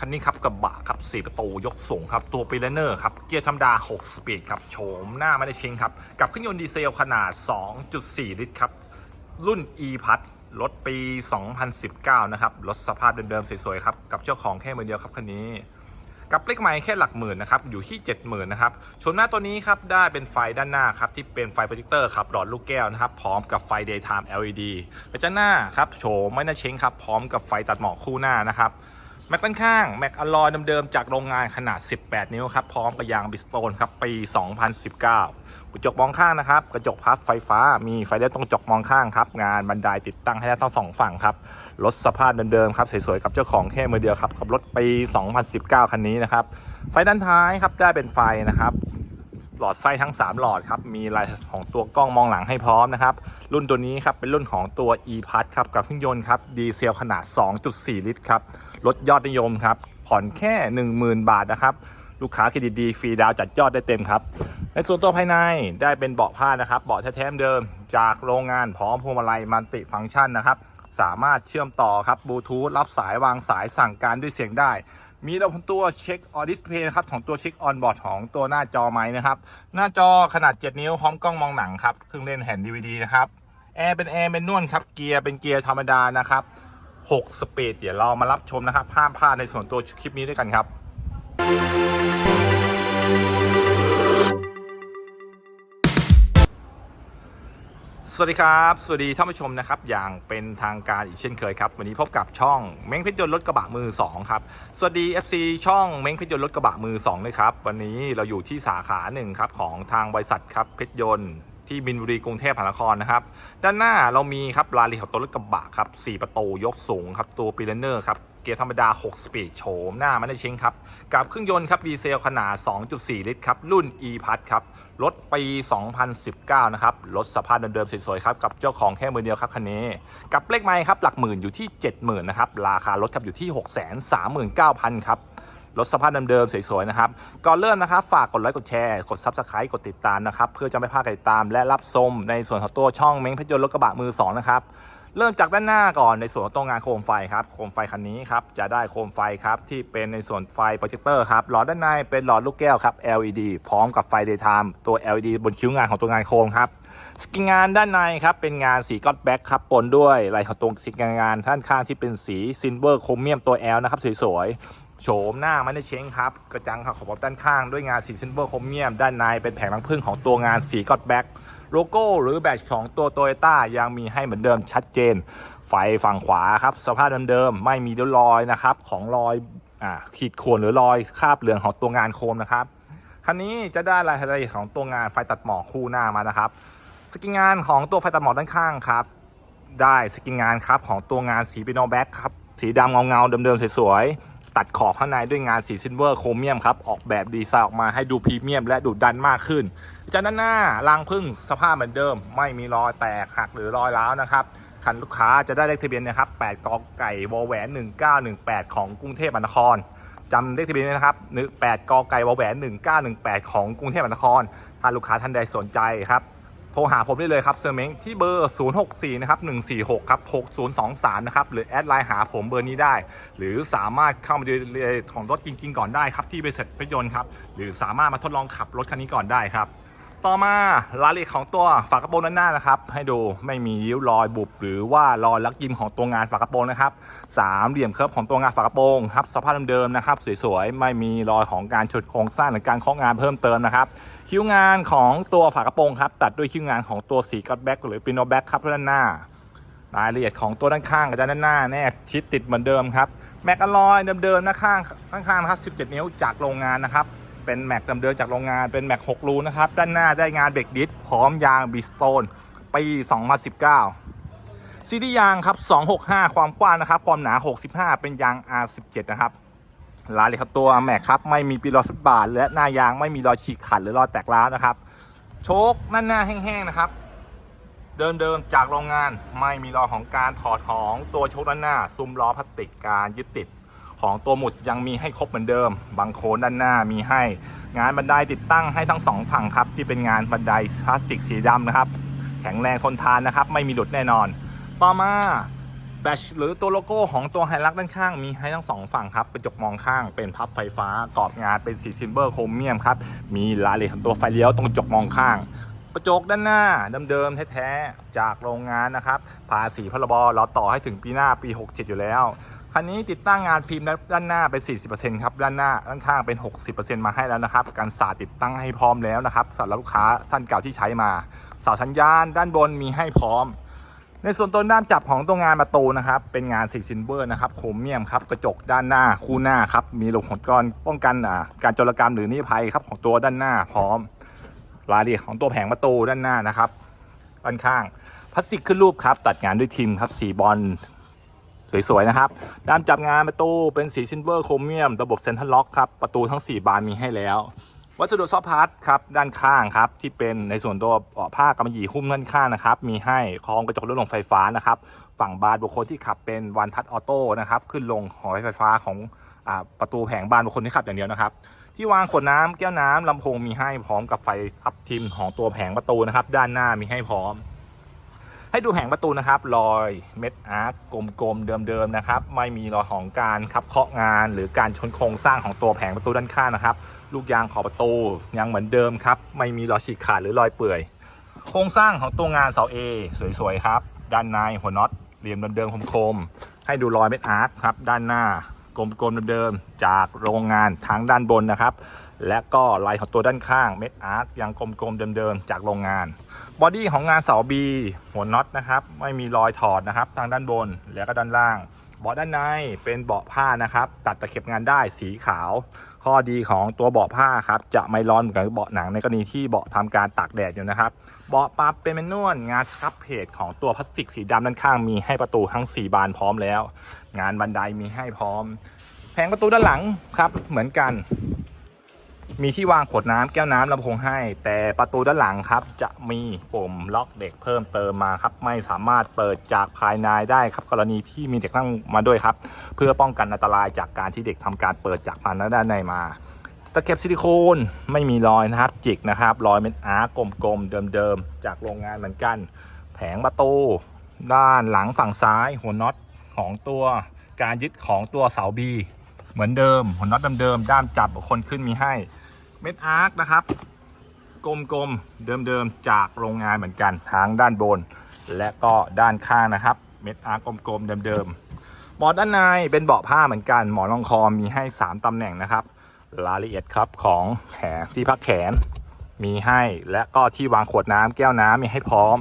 คันนี้ครับกระบะครับ4ประตูยกสูงครับ ตัวปีเลเนอร์ครับ เกียร์ธรรมดา 6 สปีดครับ โฉมหน้าไม่ได้ชิงครับ กับเครื่องยนต์ดีเซลขนาด 2.4 ลิตรครับ รุ่น e p a s รถปี 2019 นะครับ รถสภาพเดิมๆ สวยๆ ครับ กับเจ้าของแค่มือเดียวครับคันนี้ กับเลขไม้แค่หลักหมื่นนะครับ อยู่ที่ 70,000นะครับชมหน้าตัวนี้ครับ ได้เป็นไฟด้านหน้าครับ ที่เป็นไฟโปรเจคเตอร์ครับ หลอดลูกแก้วนะครับ พร้อมกับไฟ daytime LED กระจังหน้าครับ โฉมไม่น่าเช้งครับ พร้อมกับไฟตัดหมอกคู่หน้านะครับ แม็กด้านข้างแม็กอลลอยเดิมๆจากโรงงานขนาด 18 นิ้วครับ พร้อมกับยางบิสโตนครับ ปี 2019 กระจกมองข้างนะครับ กระจกพับไฟฟ้ามีไฟเลี้ยวตรงจกมองข้างครับ งานบันไดติดตั้งให้ได้ทั้งสองฝั่งครับ รถสภาพเดิมๆครับ สวยๆกับเจ้าของแค่มือเดียวครับ กับรถปี 2019 คันนี้นะครับ ไฟด้านท้ายครับได้เป็นไฟนะครับ หลอดไส้ทั้ง 3 หลอดครับ มีลายของตัวกล้องมองหลังให้พร้อมนะครับ รุ่นตัวนี้ครับเป็นรุ่นของตัว e p a s ครับกับเครื่องยนต์ครับดีเซลขนาด 2.4 ลิตรครับลดยอดนิยมครับผ่อนแค่ 10,000 บาทนะครับลูกค้าเครดิตดีฟรีดาวจัดยอดได้เต็มครับ ในส่วนตัวภายในได้เป็นเบาะผ้านะครับเบาะแท้ๆเดิมจากโรงงานพร้อมพวงมาลัยมัลติฟังก์ชันนะครับสามารถเชื่อมต่อครับบลูทูธรับสายวางสายสั่งการด้วยเสียงได้ มีระบบตัวเช็คออดิสเพย์นะครับของตัวเช็คออนบอร์ดของตัวหน้าจอไม้นะครับ หน้าจอขนาด 7 นิ้วพร้อมกล้องมองหนังครับเครื่องเล่นแผ่นดีวดีนะครับแอร์เป็นแอร์เป็นนวลครับเกียร์เป็นเกียร์ธรรมดานะครับ6สปีดเดี๋ยวเรามารับชมนะครับห้ามพลาดในส่วนตัวคลิปนี้ด้วยกันครับ สวัสดีครับ สวัสดีท่านผู้ชมนะครับ อย่างเป็นทางการอีกเช่นเคยครับ วันนี้พบกับช่องเม้งเพชรยนต์รถกระบะมือ2ครับ สวัสดี FC ช่องเม้งเพชรยนต์รถกระบะมือ2เลยครับ วันนี้เราอยู่ที่สาขาหนึ่งครับของทางบริษัทครับเพชรยนต์ ที่มินบุรีกรุงเทพมหานครนะครับ ด้านหน้าเรามีครับราลีของตัวรถกระบะครับ4ประตูยกสูงครับตัวปีเลนเนอร์ครับเกียร์ธรรมดา 6 สปีดโฉมหน้าไม่ได้เช้งครับ กับเครื่องยนต์ครับดีเซลขนาด 2.4 ลิตรครับ รุ่น e p a s ครับ รถปี 2019 นะครับ รถสภาพเดิมๆ สวยๆ ครับ กับเจ้าของแค่มือเดียวครับคันนี้ กับเลขไม้ครับ หลักหมื่นอยู่ที่ 70,000 นะครับ ราคารถครับอยู่ที่ 639,000 ครับ รถสภาพเดิมๆสวยๆนะครับก่อนเริ่มนะครับฝากกดไลค์กดแชร์กด Subscribe กดติดตามนะครับเพื่อจะไม่พลาดการติดตาม และรับชมในส่วนของตัวช่องเม้งเพชรยนต์รถกระบะมือสองนะครับเริ่มจากด้านหน้าก่อนในส่วนของตัวงานโคมไฟครับโคมไฟคันนี้ครับจะได้โคมไฟครับที่เป็นในส่วนไฟโปรเจคเตอร์ครับหลอดด้านในเป็นหลอดลูกแก้วครับ LED พร้อมกับไฟ daytime ตัว LED บนคิ้วงานของตัวงานโคมครับสกินงานด้านในครับเป็นงานสีก็อตแบ็กครับปนด้วยลายของตัวสกินงานด้านข้างที่เป็นสีซิลเวอร์โครเมียมตัว L นะครับสวยๆ โฉมหน้าไม่ได้เช้งครับ กระจังครับขอบด้านข้างด้วยงานสีซิลเวอร์โครเมียม ด้านในเป็นแผงรังผึ้งของตัวงานสีก็อตแบ็กโลโก้หรือแบตของตัวโตโยต้ายังมีให้เหมือนเดิมชัดเจน ไฟฝั่งขวาครับ สภาพเดิมๆไม่มีริ้วรอยนะครับ ของรอยอ่าขีดข่วนหรือรอยคราบเหลืองของตัวงานโคมนะครับคันนี้จะได้รายละเอียดของตัวงานไฟตัดหมอกคู่หน้ามานะครับสกินงานของตัวไฟตัดหมอกด้านข้างครับ ได้สกินงานครับของตัวงานสีปิโนแบ็กครับสีดำเงาๆเดิมๆสวยๆ ตัดขอบข้างในด้วยงานสีซิลเวอร์โครเมียมครับ ออกแบบดีไซน์ออกมาให้ดูพรีเมียมและดุดันมากขึ้นจากด้านหน้ารางพึ่งสภาพเหมือนเดิม ไม่มีรอยแตกหักหรือรอยร้าวนะครับคันลูกค้าจะได้เลขทะเบียนนะครับ 8 กไก่วอแหวน 1918 ของกรุงเทพมหานครจำเลขทะเบียนนะครับ 8 กไก่วอแหวน 1918 ของกรุงเทพมหานคร ถ้าลูกค้าท่านใดสนใจครับ โทรหาผมได้เลยครับเซอร์เม้งที่เบอร์ 064 นะครับ 146 ครับ 6023 นะครับ หรือแอดไลน์หาผมเบอร์นี้ได้ หรือสามารถเข้ามาดูเอียดของรถจริงๆก่อนได้ครับที่บริษัทรถยนต์ครับ หรือสามารถมาทดลองขับรถคันนี้ก่อนได้ครับ ต่อมารายละเอียดของตัวฝากระโปรงด้านหน้านะครับ ให้ดูไม่มีริ้วรอยบุบหรือว่ารอยลักยิ้มของตัวงานฝากระโปรงนะครับสามเหลี่ยมเคิร์ฟของตัวงานฝากระโปรงครับสภาพเดิมๆนะครับสวยๆไม่มีรอยของการฉุดโครงสร้างหรือการเคาะงานเพิ่มเติมนะครับคิ้วงานของตัวฝากระโปรงครับตัดด้วยคิ้วงานของตัวสีก็อตแบ็กหรือปิโนแบ็กครับด้านหน้ารายละเอียดของตัวด้านข้างกับด้านหน้าแนบชิดติดเหมือนเดิมครับแม็กอลอยเดิมๆนะข้างข้างๆนะครับ 17 นิ้วจากโรงงานนะครับ เป็นแม็กเดิมๆจากโรงงานเป็นแม็ก6รูนะครับ ด้านหน้าได้งานเบรกดิสพร้อมยางบิสโตนปี 2019ซีดียางครับ 265 ความกว้างนะครับ ความหนา 65 เป็นยาง R17 นะครับรายเอียดของตัวแม็กครับ ไม่มีปีรอยฟุตบาท และหน้ายางไม่มีรอยฉีกขาดหรือรอยแตกร้าวนะครับ โชคด้านหน้าแห้งๆนะครับเดิมๆจากโรงงานไม่มีรอยของการถอดของตัวโชคด้านหน้า ซุ้มล้อพลาสติกการยึดติด ของตัวหมุดยังมีให้ครบเหมือนเดิม บางโคนด้านหน้ามีให้ งานบันไดติดตั้งให้ทั้งสองฝั่งครับ ที่เป็นงานบันไดพลาสติกสีดำนะครับ แข็งแรงทนทานนะครับ ไม่มีหลุดแน่นอน ต่อมาแบชหรือตัวโลโก้ของตัวไฮลักด้านข้างมีให้ทั้งสองฝั่งครับกระจกมองข้างเป็นพับไฟฟ้ากรอบงานเป็นสีซิลเวอร์โครเมียมครับ มีรายละเอียดของตัวไฟเลี้ยวตรงกระจกมองข้าง กระจกด้านหน้าเดิมๆแท้ๆจากโรงงานนะครับภาษีพรบเราต่อให้ถึงปีหน้าปี 67 อยู่แล้ว คันนี้ติดตั้งงานฟิล์มด้านหน้าเป็น 40%ครับ ด้านหน้าด้านข้างเป็น 60%มาให้แล้วนะครับ การสาดติดตั้งให้พร้อมแล้วนะครับสำหรับลูกค้าท่านเก่าที่ใช้มาสาสัญญาณ ด้านบนมีให้พร้อม ในส่วนต้นด้ามจับของตัวงานประตูนะครับ เป็นงานสีซิลเวอร์นะครับโครเมียมครับ กระจกด้านหน้าคู่หน้าครับ มีหลบของกรป้องกันอ่าการโจรกรรมหรือนิรภัยครับของตัวด้านหน้าพร้อมรายละเอียดของตัวแผงประตูด้านหน้านะครับด้านข้างพลาสติกขึ้นรูปครับ ตัดงานด้วยทิมครับสีบอล สวยๆนะครับ ด้ามจับงานประตูเป็นสีซิลเวอร์โครเมียม ระบบเซ็นทรัลล็อกครับประตูทั้ง 4 บานมีให้แล้ว วัสดุซอฟพาร์ทครับด้านข้างครับที่เป็นในส่วนตัวผ้ากำมะหยี่หุ้มด้านข้างนะครับมีให้คล้องกระจกลดลงไฟฟ้านะครับฝั่งบานบุคคลที่ขับเป็นวันทัชออโต้นะครับขึ้นลงของไฟฟ้าของอประตูแผงบานบุคคลที่ขับอย่างเดียวนะครับที่วางขวดน้ำแก้วน้ำลำโพงมีให้พร้อมกับไฟทับทิมของตัวแผงประตูนะครับด้านหน้ามีให้พร้อม ให้ดูแผงประตูนะครับ รอยเม็ดอาร์กกลมๆเดิมๆนะครับ ไม่มีรอยของการขับเคาะงาน หรือการชนโครงสร้างของตัวแผงประตูด้านข้างนะครับ ลูกยางขอบประตูยังเหมือนเดิมครับ ไม่มีรอยฉีกขาดหรือรอยเปื่อย โครงสร้างของตัวงานเสา A สวยๆครับ ด้านในหัวน็อตเหลี่ยมเดิมๆคมๆให้ดูรอยเม็ดอาร์คครับ ด้านหน้ากลมๆเดิมๆจากโรงงานทั้งด้านบนนะครับ และก็ลายของตัวด้านข้างเม็ดอาร์คยังกลมๆเดิมๆจากโรงงานบอดี้ของงานเสา B หัวน็อตนะครับ ไม่มีรอยถอดนะครับ ทางด้านบนและก็ด้านล่างเบาะด้านในเป็นเบาะผ้านะครับ ตัดตะเข็บงานได้สีขาว ข้อดีของตัวเบาะผ้าครับจะไม่ร้อนเหมือนกับเบาะหนังในกรณีที่เบาะทำการตากแดดอยู่นะครับ เบาะปรับเป็นแมนนวลงานสครับเพจของตัวพลาสติกสีดำด้านข้างมีให้ประตูทั้ง 4 บานพร้อมแล้ว งานบันไดมีให้พร้อม แผงประตูด้านหลังครับเหมือนกัน มีที่วางขวดน้ำแก้วน้ำลำโพงให้ แต่ประตูด้านหลังครับ จะมีปุ่มล็อกเด็กเพิ่มเติมมาครับ ไม่สามารถเปิดจากภายในได้ครับ กรณีที่มีเด็กนั่งมาด้วยครับ เพื่อป้องกันอันตรายจากการที่เด็กทำการเปิดจากภายในด้านในมาตะเข็บซิลิโคนไม่มีรอยนะครับ จิกนะครับ รอยเม็ดอาร์กลมๆเดิมๆจากโรงงานเหมือนกัน แผงประตูด้านหลังฝั่งซ้ายหัวน็อตของตัวการยึดของตัวเสาบีเหมือนเดิมหัวน็อตเดิมๆด้ามจับคนขึ้นมีให้ เม็ดอาร์คนะครับ กลมๆ เดิมๆ จากโรงงานเหมือนกันทั้งด้านบน และก็ด้านข้างนะครับ เม็ดอาร์คกลมๆ เดิมๆเบาะด้านในเป็นเบาะผ้าเหมือนกัน หมอนรองคอมีให้ 3 ตำแหน่งนะครับ รายละเอียดครับของแขนที่พักแขนมีให้และก็ที่วางขวดน้ำแก้วน้ำมีให้พร้อม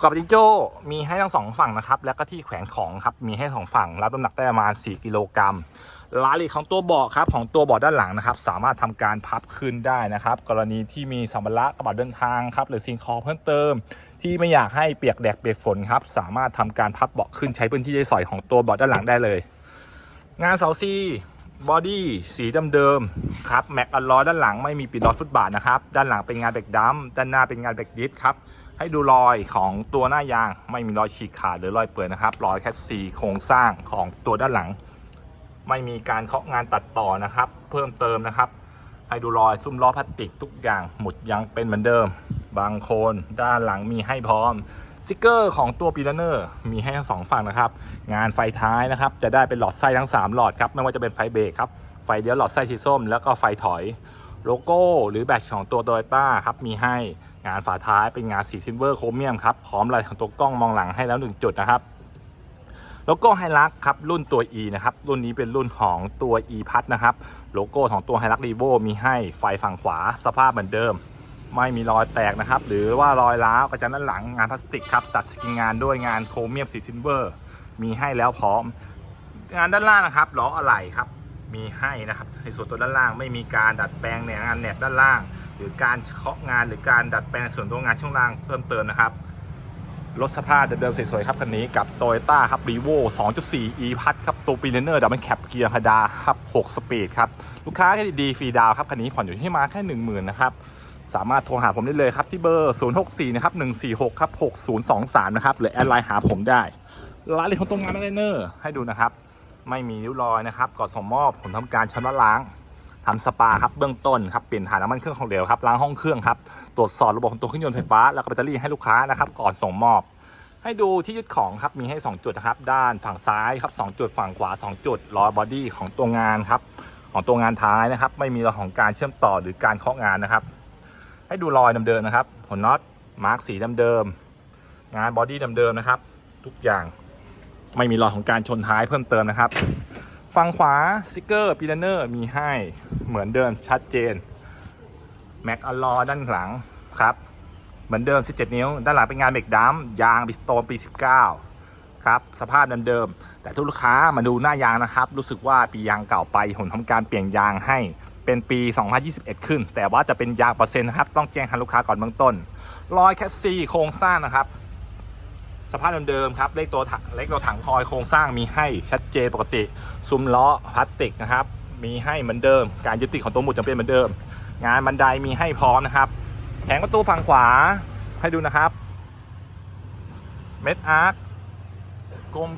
กรอบจิงโจ้มีให้ทั้งสองฝั่งนะครับ และก็ที่แขวนของครับมีให้สองฝั่งรับน้ำหนักได้ประมาณ 4 กิโลกรัม ราละเอีของตัวเบาะครับของตัวเบาะด้านหลังนะครับ สามารถทำการพับขึ้นได้นะครับ กรณีที่มีสัมภาระกระเป๋าเดินทางครับหรือสิ่งของเพิ่มเติม ที่ไม่อยากให้เปียกแดดเปียกฝนครับสามารถทำการพับเบาะขึ้นใช้พื้นที่ได้สอยของตัวเบาะด้านหลังได้เลย งานเสาซีบอดี้สีเดิมๆครับแม็กอัลล้อด้านหลังไม่มีปิดล้อฟุตบาทนะครับด้านหลังเป็นงานเบรกดัมด้านหน้าเป็นงานเบรกดิสครับให้ดูรอยของตัวหน้ายางไม่มีรอยฉีกขาดหรือรอยเปื่อยนะครับรอยแคสซีโครงสร้างของตัวด้านหลัง ไม่มีการเคาะงานตัดต่อนะครับ เพิ่มเติมนะครับให้ดูรอยซุ้มล้อพลาสติกทุกอย่างหมุดยังเป็นเหมือนเดิม บางโคนด้านหลังมีให้พร้อมสติกเกอร์ของตัวปีลเนอร์มีให้ทั้งสองฝั่งนะครับ งานไฟท้ายนะครับ จะได้เป็นหลอดไส้ทั้ง 3 หลอดครับ ไม่ว่าจะเป็นไฟเบรกครับ ไฟเลี้ยวหลอดไส้สีส้ม แล้วก็ไฟถอยโลโก้หรือแบตของตัวโตโยต้าครับ มีให้งานฝาท้ายเป็นงานสีซิลเวอร์โครเมียมครับ พร้อมลายของตัวกล้องมองหลังให้แล้ว 1 จุดนะครับ โลโก้ไฮลักครับรุ่นตัว E นะครับรุ่นนี้เป็นรุ่นของตัว E พัดนะครับโลโก้ของตัวไฮลักรีโวมีให้ไฟฝั่งขวาสภาพเหมือนเดิม ไม่มีรอยแตกนะครับ หรือว่ารอยร้าวกระจังด้านหลังงานพลาสติกครับตัดสกินงานด้วยงานโครเมียมสีซิลเวอร์ มีให้แล้วพร้อม งานด้านล่างนะครับล้ออะไหล่ครับมีให้นะครับ ในส่วนตัวด้านล่างไม่มีการดัดแปลงเนี่ยงานแหนบด้านล่าง หรือการเคาะงานหรือการดัดแปลงส่วนตัวงานช่วงล่างเพิ่มเติมนะครับ รถสภาพเดิมๆสวยๆครับคันนี้กับ Toyota ครับ r e v o 2.4 e พัดครับตัวปีเนอร์ดับเบิลแคปเกียร์ธรรมดาครับ6สปีดครับ ลูกค้าแค่ดีๆฟรีดาวครับคันนี้ผ่อนอยู่ที่มาแค่ 10,000นะครับสามารถโทรหาผมได้เลยครับ ที่เบอร์ 064 นะครับ 146 ครับ 6023 นะครับ หรือแอดไลน์หาผมได้ร้ายละเอียของตรงงานไลเนอร์ให้ดูนะครับ ไม่มีริ้วรอยนะครับ ก่อนส่งมอบผมทำการชำระล้าง ทำสปาครับเบื้องต้นครับเปลี่ยนถ่ายน้ำมันเครื่องของเหลวครับล้างห้องเครื่องครับตรวจสอบระบบของตัวเครื่องยนต์ไฟฟ้าแล้วก็แบตเตอรี่ให้ลูกค้านะครับก่อนส่งมอบ ให้ดูที่ยึดของครับมีให้ 2 จุดนะครับด้านฝั่งซ้ายครับ2จุดฝั่งขวา 2 จุดรอยบอดี้ของตัวงานครับของตัวงานท้ายนะครับ ไม่มีรอยของการเชื่อมต่อหรือการเคาะงานนะครับ ให้ดูรอยเดิมๆนะครับหัวน็อตมาร์กสีเดิมๆงานบอดี้เดิมๆนะครับ ทุกอย่างไม่มีรอยของการชนท้ายเพิ่มเติมนะครับ ฝั่งขวาสติกเกอร์ปีเนอร์มีให้เหมือนเดิมชัดเจนแม็กอลลอด้านหลังครับ เหมือนเดิม 17 นิ้ว ด้านหลังเป็นงานเบรกดัมยางบิสโตนปี 19 ครับ สภาพเดิมๆแต่ทุกลูกค้ามาดูหน้ายางนะครับ รู้สึกว่าปียางเก่าไปผมทำการเปลี่ยนยางให้เป็นปี 2021 ขึ้น แต่ว่าจะเป็นยางเปอร์เซ็นต์นะครับ ต้องแจ้งทางลูกค้าก่อนเบื้องต้น รอยแคสซีโครงสร้างนะครับ สภาพเดิมๆครับเลขตัวถังเลขตัวถังคอยโครงสร้างมีให้ชัดเจนปกติ ซุ้มล้อพลาสติกนะครับ มีให้เหมือนเดิม การยึดติดของตัวหมุดจะเป็นเหมือนเดิม งานบันไดมีให้พร้อมนะครับ แผงประตูฝั่งขวาให้ดูนะครับ เม็ดอาร์ค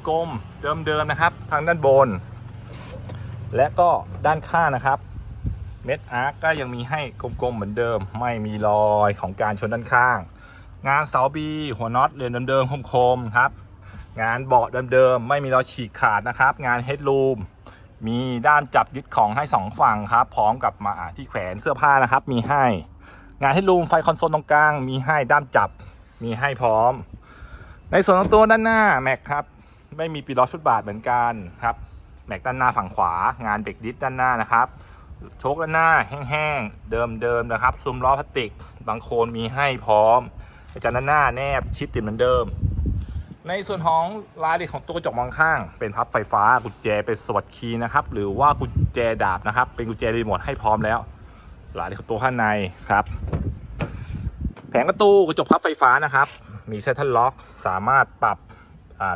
กลมๆเดิมๆนะครับ ทางด้านบน และก็ด้านข้างนะครับ เม็ดอาร์ก็ยังมีให้กลมๆเหมือนเดิม ไม่มีรอยของการชนด้านข้าง งานเสาบีหัวน็อตเรียนเดิมๆคมๆครับ งานเบาะเดิมๆไม่มีรอยฉีกขาดนะครับ งานเฮดรูมมีด้านจับยึดของให้สองฝั่งครับ พร้อมกับมาที่แขวนเสื้อผ้านะครับ มีให้ งานให้ลูมไฟคอนโซลตรงกลาง มีให้ด้ามจับ มีให้พร้อม ในส่วนของตัวด้านหน้าแม็กครับ ไม่มีปีล้อชุดบาทเหมือนกันครับแม็กด้านหน้าฝั่งขวา งานเบรกดิสด้านหน้านะครับโชคด้านหน้าแห้งๆเดิมๆนะครับซุ้มล้อพลาสติกบางโคนมีให้พร้อม กระจังด้านหน้าแนบชิดติดเหมือนเดิม ในส่วนของรายละเอียดของตัวกระจกมองข้าง เป็นพับไฟฟ้ากุญแจเป็นสวัสดคีย์นะครับ หรือว่ากุญแจดาบนะครับ เป็นกุญแจรีโมทให้พร้อมแล้วรายละเอียดของตัวข้างในครับ แผงประตูกระจกพับไฟฟ้านะครับ มีเซนทรัลล็อกสามารถปรับ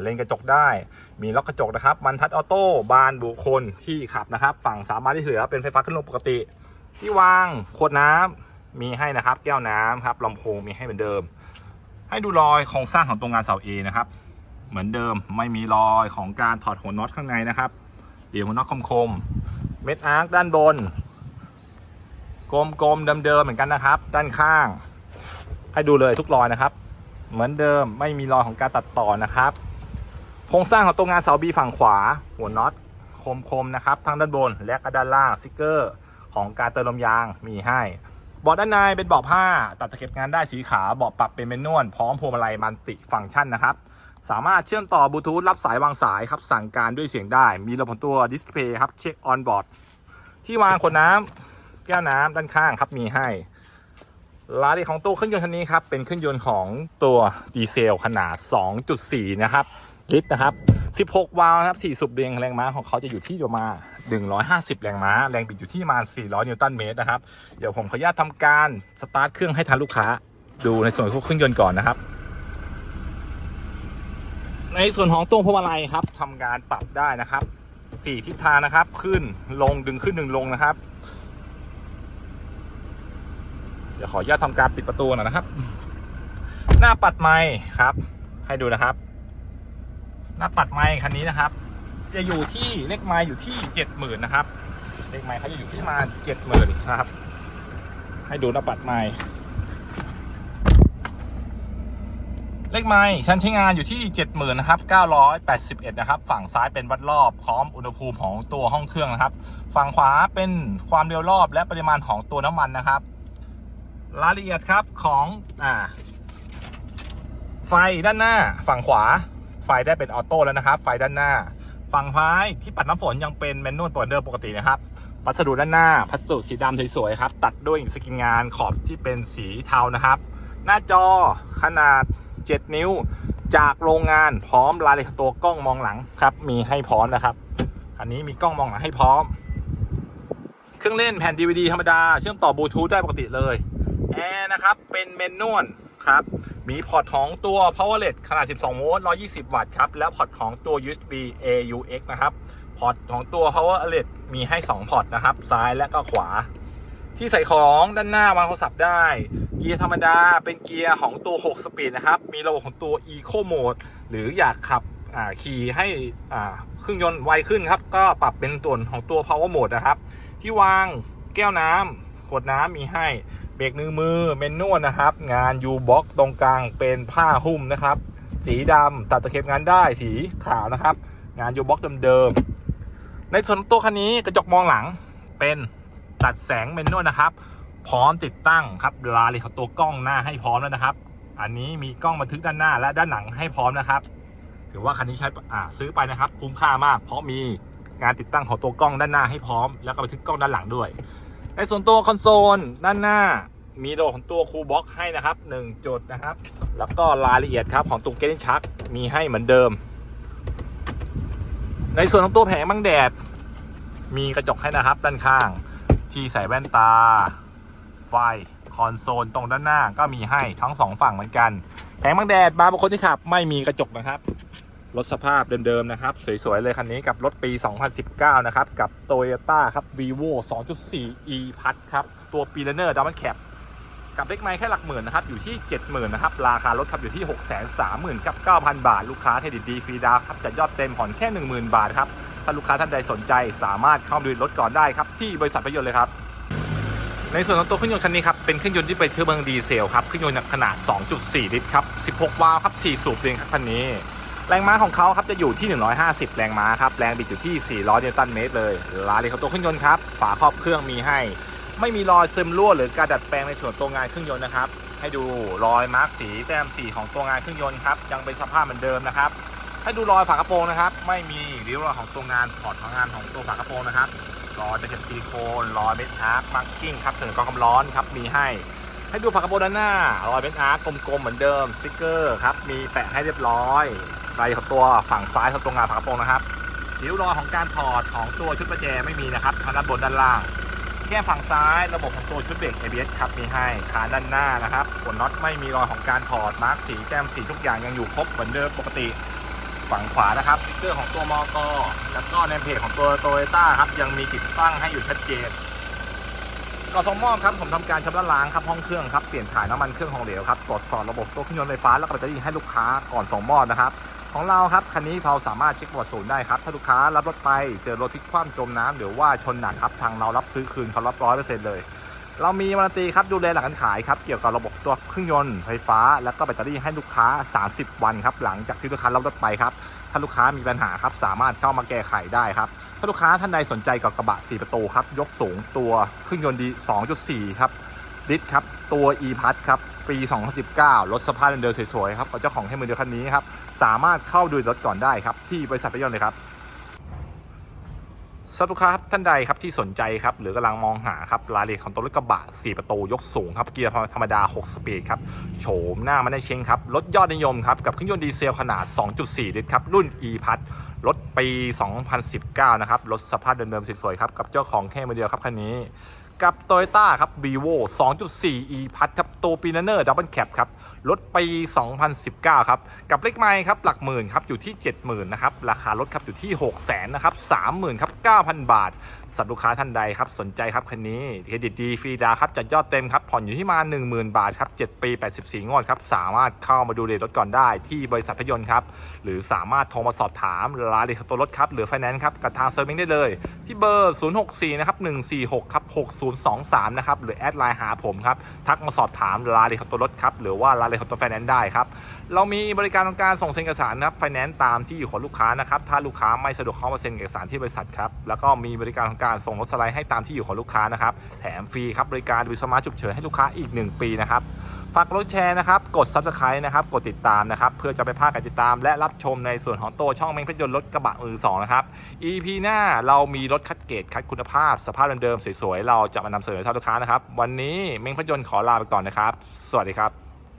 เลนกระจกได้ มีล็อกกระจกนะครับบรรทัดออโต้บานบุคคลที่ขับนะครับ ฝั่งสามารถที่เหลือเป็นไฟฟ้าขึ้นลงปกติ ที่วางขวดน้ำ มีให้นะครับ แก้วน้ำครับลำโพงมีให้เหมือนเดิม ให้ดูรอยโครงสร้างของตัวงานเสา A นะครับ เหมือนเดิมไม่มีรอยของการถอดหัวน็อตข้างในนะครับเดี๋ยวหัวน็อตคมๆเม็ดอาร์คด้านบนกลมๆเดิมๆเหมือนกันนะครับ ด้านข้าง ให้ดูเลยทุกรอยนะครับ เหมือนเดิมไม่มีรอยของการตัดต่อนะครับโครงสร้างของตัวงานเสาบีฝั่งขวา หัวน็อตคมๆนะครับทั้งด้านบนและก็ด้านล่างสติกเกอร์ ของการเติมลมยางมีให้ บาะด้านในเป็นเบาะผ้า ตัดตะเข็บงานได้สีขาวเบาะปรับเป็นเมนนวลพร้อมพวงมาลัยมันติฟังก์ชันนะครับสามารถเชื่อมต่อบลูทูธรับสายวางสายครับสั่งการด้วยเสียงได้ มีระบบตัวดิสเพย์ครับเช็คออนบอร์ดที่วางขวดน้ำแก้วน้ำด้านข้างครับมีให้รายละเอียดของตัวเครื่องยนต์คันนี้ครับเป็นเครื่องยนต์ของตัวดีเซลขนาด 2.4 นะครับลิตรนะครับ 16 วาล์วนะครับ4สูบเรียงแรงม้าของเขาจะอยู่ที่ประมาณ150 แรงม้า แรงบิดอยู่ที่ประมาณ400 นิวตันเมตรนะครับ เดี๋ยวผมขออนุญาตทำการสตาร์ทเครื่องให้ทางลูกค้า ดูในส่วนของเครื่องยนต์ก่อนนะครับ ในส่วนของตัวพวงมาลัยครับทำการปรับได้นะครับสี่ทิศทางนะครับ ขึ้นลงดึงขึ้นดึงลงนะครับ เดี๋ยวขออนุญาตทำการปิดประตูหน่อยนะครับ หน้าปัดไม้ครับ ให้ดูนะครับ น้าปัดไม้คันนี้นะครับ จะอยู่ที่เลขไม้อยู่ที่เจ็ดหมื่นนะครับ เลขไม้เขาจะอยู่ที่มาเจ็ดหมื่นนะครับ ให้ดูหน้าปัดไม้เลขไม้ชั้นใช้งานอยู่ที่เจ็ดหมื่นนะครับเก้าร้อยแปดสิบเอ็ดนะครับ ฝั่งซ้ายเป็นวัดรอบพร้อมอุณหภูมิของตัวห้องเครื่องนะครับ ฝั่งขวาเป็นความเร็วรอบและปริมาณของตัวน้ำมันนะครับ รายละเอียดครับของอ่าไฟด้านหน้าฝั่งขวา ไฟได้เป็นออโต้แล้วนะครับ ไฟด้านหน้า ฝั่งซ้ายที่ปัดน้ำฝนยังเป็นแมนนวลตัวเดิมปกตินะครับพัสดุด้านหน้าพัสดุสีดำสวยๆครับ ตัดด้วยสกินงานขอบที่เป็นสีเทานะครับ หน้าจอขนาด 7 นิ้ว จากโรงงานพร้อมรายละเอียดตัวกล้องมองหลังครับ มีให้พร้อมนะครับคันนี้มีกล้องมองหลังให้พร้อม เครื่องเล่นแผ่น DVD ธรรมดา เชื่อมต่อบลูทูธได้ปกติเลยแอร์นะครับเป็นเมนนวลครับ มีพอร์ตของตัว powerlet ขนาด 12 โวลต์ 120 วัตต์ครับ และพอร์ตของตัว USB AUX นะครับ พอร์ตของตัว powerlet มีให้ 2 พอร์ตนะครับ ซ้ายและก็ขวา ที่ใส่ของด้านหน้าวางโทรศัพท์ได้ เกียร์ธรรมดาเป็นเกียร์ของตัว 6 สปีดนะครับ มีระบบของตัว Eco Mode หรืออยากขับขี่ให้เครื่องยนต์ไวขึ้นครับ ก็ปรับเป็นตัวของตัว Power Mode นะครับ ที่วางแก้วน้ำขวดน้ำมีให้ เบรกมือมือเมนนวลนะครับ งาน U box ตรงกลางเป็นผ้าหุ้มนะครับ สีดำตัดตะเข็บงานได้สีขาวนะครับ งานยูบ็อกเดิมๆในส่วนตัวคันนี้กระจกมองหลังเป็นตัดแสงเมนนวลนะครับ พร้อมติดตั้งครับรายละเอียของตัวกล้องหน้าให้พร้อมแล้วนะครับ อันนี้มีกล้องบันทึกด้านหน้าและด้านหลังให้พร้อมนะครับ ถือว่าคันนี้ใช้ซื้อไปนะครับ คุ้มค่ามาก เพราะมีงานติดตั้งของตัวกล้องด้านหน้าให้พร้อม แล้วก็บันทึกกล้องด้านหลังด้วย ในส่วนตัวคอนโซลด้านหน้ามีโดของตัวคูลบ็อกให้นะครับ 1 จุดนะครับ แล้วก็รายละเอียดครับของตัวเกนชักมีให้เหมือนเดิม ในส่วนของตัวแผงบังแดด มีกระจกให้นะครับด้านข้าง ที่ใส่แว่นตา ไฟคอนโซลตรงด้านหน้าก็มีให้ทั้งสองฝั่งเหมือนกัน แผงบังแดดบางคนที่ขับ ไม่มีกระจกนะครับ รถสภาพเดิมๆนะครับ สวยๆ เลยคันนี้กับรถปี 2019 นะครับ กับ Toyota ครับ Vivo 2.4 e พัดครับ ตัว p ี l a n e r Double Cab กับเล็กไม้แค่หลักหมื่นนะครับ อยู่ที่ 70,000นะครับ ราคารถครับอยู่ที่ 630,000กับ9,000 บาท ลูกค้าเครดิตดีฟรีดาวครับจัดยอดเต็มผ่อนแค่ 10,000 บาทครับ ถ้าลูกค้าท่านใดสนใจสามารถเข้ามาดูรถก่อนได้ครับที่บริษัทพยนต์เลยครับในส่วนของตัวเครื่องยนต์คันนี้ครับเป็นเครื่องยนต์ที่เป็นเชื้อเพลิงดีเซลครับเครื่องยนต์ขนาด 2.4 ลิตรครับ 16 วาล์วครับ 4 สูบเองครับคันนี้ แรงม้าของเขาครับจะอยู่ที่ 150 แรงม้าครับ แรงบิดอยู่ที่ 400 นิวตันเมตรเลยรายละเอียดของตัวเครื่องยนต์ครับ ฝาครอบเครื่องมีให้ ไม่มีรอยซึมรั่วหรือการดัดแปลงในส่วนตัวงานเครื่องยนต์นะครับ ให้ดูรอยมาร์กสีแต้มสีของตัวงานเครื่องยนต์ครับ ยังเป็นสภาพเหมือนเดิมนะครับ ให้ดูรอยฝากระโปรงนะครับ ไม่มีริ้วรอยของตัวงานถอดของงานของตัวฝากระโปรงนะครับ รอยตะเข็บซิลิโคนรอยเม็ดอาร์คมาร์กิ้งครับเสริมกองความร้อนครับ มีให้ให้ดูฝากระโปรงด้านหน้ารอยเม็ดอาร์คกลมๆเหมือนเดิมสติกเกอร์ครับมีแปะให้เรียบร้อย รายของตัวฝั่งซ้ายของตัวงานฝากระโปรงนะครับริ้วรอยของการถอดของตัวชุดประแจไม่มีนะครับทางด้านบนด้านล่าง แก้มฝั่งซ้ายระบบของตัวชุดเบรก ABS ครับมีให้ขาด้านหน้านะครับหัวน็อตไม่มีรอยของการถอดมาร์กสีแก้มสีทุกอย่างยังอยู่ครบเหมือนเดิมปกติฝั่งขวานะครับสติ๊กเกอร์ของตัวมอกแล้วก็ในเพจของตัวโตโยต้าครับยังมีติดตั้งให้อยู่ชัดเจนก่อนส่งมอครับผมทำการชำระล้างครับห้องเครื่องครับเปลี่ยนถ่ายน้ำมันเครื่องของเหลวครับตรวจสอบระบบตัวเครื่องยนต์ไฟฟ้าแล้วก็แบตเตอรี่ให้ลูกค้าก่อนส่งมอบนะครับ ของเราครับคันนี้เราสามารถเช็คประวัติศูนย์ได้ครับ ถ้าลูกค้ารับรถไปเจอรถพลิกคว่ำจมน้ำหรือว่าชนหนักครับทางเรารับซื้อคืนเขารับร้อยเปอร์เซ็นต์เลย เรามีวารันตีครับดูแลหลังการขายครับเกี่ยวกับระบบตัวเครื่องยนต์ไฟฟ้า แล้วก็แบตเตอรี่ให้ลูกค้า 30 วันครับหลังจากที่ลูกค้ารับรถไปครับถ้าลูกค้ามีปัญหาครับสามารถเข้ามาแก้ไขได้ครับถ้าลูกค้าท่านใดสนใจกับกระบะ 4 ประตูครับยกสูงตัวเครื่องยนต์ดี 2.4 ครับลิตรครับตัว e พัทครับ ปี 2019 รถสภาพเดิมสวยๆครับเจ้าของให้มือเดียวคันนี้ครับ สามารถเข้าดูรถก่อนได้ครับ ที่บริษัทพยนต์เลยครับสำหรับลูกค้าท่านใดครับที่สนใจครับหรือกำลังมองหาครับรายละเอียดของตัวรถกระบะ 4 ประตูยกสูงครับเกียร์ธรรมดา 6 สปีดครับโฉมหน้ามันได้เชงครับรถยอดนิยมครับกับเครื่องยนต์ดีเซลขนาด 2.4 ลิตรครับรุ่น e พัทรถปี 2019 นะครับรถสภาพเดิมๆสวยๆครับกับเจ้าของแค่มือเดียวครับคันนี้ กับ Toyota ครับ Vivo 2.4 e พัทครับตัวปีนเนอร์ดับเบิลแคปครับรถปี 2019 ครับ กับเลขไม้ครับ หลักหมื่นครับ อยู่ที่ 70,000 นะครับ ราคารถครับ อยู่ที่ 6 0 0 0 0นะครับ 30,000 ครับ 9,000 บาท สำหรับลูกค้าท่านใดครับสนใจครับคันนี้เครดิตดีฟรีดาวครับจัดยอดเต็มครับผ่อนอยู่ที่มา 10,000 บาทครับ7ปี 84 งวดครับสามารถเข้ามาดูเรทรถก่อนได้ที่บริษัทพยนต์ครับหรือสามารถโทรมาสอบถามรายละเอียดของตัวรถครับหรือไฟแนนซ์ครับกับทางเซอร์วิสได้เลย ที่เบอร์ 064 นะครับ 146 ครับ 6023 นะครับหรือแอดไลน์หาผมครับทักมาสอบถามรายละเอียดของตัวรถครับหรือว่ารายละเอียดของตัวไฟแนนซ์ได้ครับเรามีบริการของการส่งเซ็นเอกสารนะครับไฟแนนซ์ตามที่อยู่ของลูกค้านะครับถ้าลูกค้าไม่สะดวกเข้ามาเซ็นเอกสารที่บริษัทครับแล้วก็มีบริการของการส่งรถสไลด์ให้ตามที่อยู่ของลูกค้านะครับ แถมฟรีครับบริการวิสมาฉุกเฉินให้ลูกค้าอีก 1 ปีนะครับฝากรถแชร์นะครับ กด subscribe นะครับ กดติดตามนะครับ เพื่อจะไปพลาดการติดตามและรับชมในส่วนของโตช่องเมงเพชรยนต์รถกระบะมือสองนะครับ EP หน้าเรามีรถคัดเกรดคัดคุณภาพ สภาพเดิมๆสวยๆ เราจะมานำเสนอให้ท่านลูกค้านะครับ วันนี้เมงเพชรยนต์ขอลาไปก่อนนะครับ สวัสดีครับ